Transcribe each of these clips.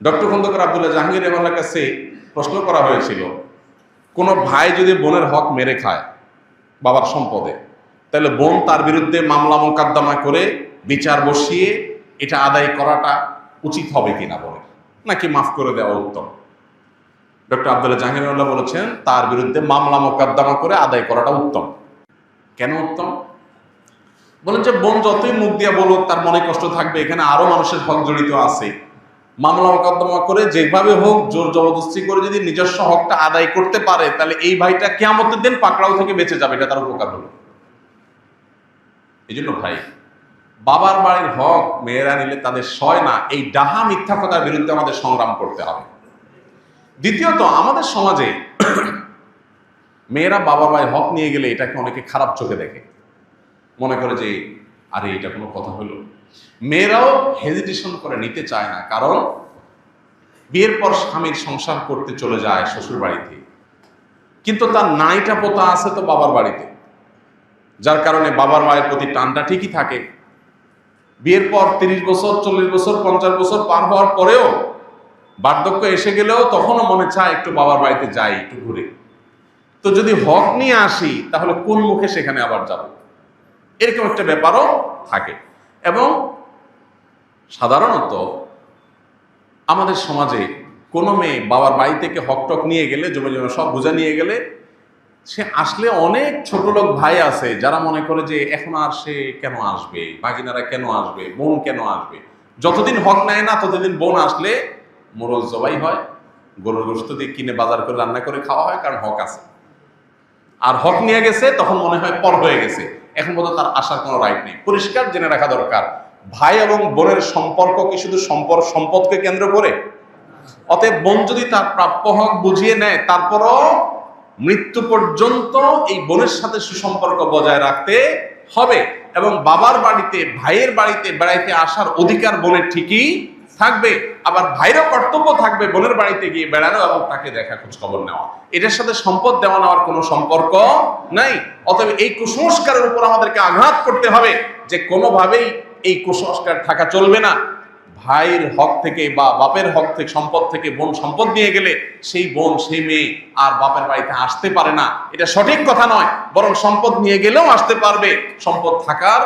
Doctor Khandakar Abdullah Jahangir রহমানের কাছে প্রশ্ন করা হয়েছিল, কোনো ভাই যদি বোনের হক মেরে খায় বাবার সম্পদে, তাহলে বোন তার বিরুদ্ধে মামলা মোকদ্দমা করে বিচার বসিয়ে এটা আদায় করাটা উচিত হবে কিনা বলে, নাকি মাফ করে দেওয়া উত্তম? ডক্টর আবদুল্লাহ জাহাঙ্গীরুল্লাহ বলেছেন, তার বিরুদ্ধে মামলা মোকদ্দমা করে আদায় করাটা উত্তম। কেন উত্তম? বলেন যে বোন যতই মুখ দিয়ে বলুক, তার মনে কষ্ট থাকবে, এখানে আরও মানুষের হক জড়িত আছে। মামলা মোকদ্দমা করে যেভাবে হোক জোর জবরদস্তি করে যদি নিজস্ব হকটা আদায় করতে পারে, তাহলে এই ভাইটা কেয়ামতের দিন পাকড়াও থেকে বেঁচে যাবে, এটা তার উপকার হলো এই জন্য ভাই, বাবার বাড়ির হক মেয়েরা নিলে তাদের সয় না, এই ডাহা মিথ্যা কথার বিরুদ্ধে আমাদের সংগ্রাম করতে হবে। দ্বিতীয়ত, আমাদের সমাজে মেয়েরা বাবার বাড়ির হক নিয়ে গেলে এটাকে অনেকে খারাপ চোখে দেখে। মনে করে যে, আরে, এটা কোনো কথা হলো? মেয়েরাও হেজিটেশন করে নিতে চায় না, কারণ বিয়ের পর স্বামীর সংসার করতে চলে যায় শ্বশুর বাড়িতে। কিন্তু তার নাইটা পোতা আছে তো বাবার বাড়িতে, যার কারণে বাবার মায়ের প্রতি টানটা ঠিকই থাকে। বিয়ের পর তিরিশ বছর, চল্লিশ বছর, পঞ্চাশ বছর পার হওয়ার পরেও বার্ধক্য এসে গেলেও তখনও মনে চায় একটু বাবার বাড়িতে যাই, একটু ঘুরে। তো যদি হক নিয়ে আসি, তাহলে কোন মুখে সেখানে আবার যাব? এরকম একটা ব্যাপারও থাকে। এবং সাধারণত আমাদের সমাজে কোনো মেয়ে বাবার বাড়ি থেকে হক টক নিয়ে গেলে জমে জমে সব বোঝা নিয়ে গেলে, সে আসলে অনেক ছোট লোক ভাই আছে যারা মনে করে যে এখন আর সে কেন আসবে বাগিনারা কেন আসবে, বোন কেন আসবে? যতদিন হক নেয় না, ততদিন বোন আসলে মোরল জবাই হয়, গরুর গোস্ত দিয়ে কিনে বাজার করে রান্না করে খাওয়া হয়, কারণ হক আছে। আর হক নিয়ে গেছে, তখন মনে হয় পর হয়ে গেছে। এখন পর্যন্ত তার আসার কোনো রাইট নেই। পরিষ্কার জেনে রাখা দরকার, ভাই এবং বোনের সম্পর্ক কি শুধু সম্পর্ক সম্পদকে কেন্দ্র করে? অতএব বোন যদি তার প্রাপ্য হক বুঝিয়ে নেয়, তারপরও মৃত্যু পর্যন্ত এই বোনের সাথে সুসম্পর্ক বজায় রাখতে হবে এবং বাবার বাড়িতে, ভাইয়ের বাড়িতে বেড়াইতে আসার অধিকার বোনের ঠিকই থাকবে। আবার ভাইরও কর্তব্য থাকবে বোনের বাড়িতে গিয়ে বেড়ানো এবং তাকে দেখা খোঁজ খবর নেওয়া। এটার সাথে সম্পদ দেওয়া নেওয়ার কোনো সম্পর্ক নাই। অতএব এই কুসংস্কারের উপর আমাদেরকে আঘাত করতে হবে যে কোনোভাবেই এই কুসংস্কার থাকা চলবে না। ভাইয়ের হক থেকে বা বাপের হক থেকে, সম্পদ থেকে, বোন সম্পদ নিয়ে গেলে সেই বোন, সেই মেয়ে আর বাপের বাড়িতে আসতে পারে না। এটা সঠিক কথা নয়, বরং সম্পদ নিয়ে গেলেও আসতে পারবে। সম্পদ থাকার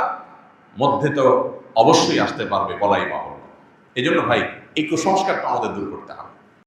মধ্যে তো অবশ্যই আসতে পারবে বলাই বাহন এই জন্য ভাই, এই কুসংস্কারটা আমাদের দূর করতে হবে।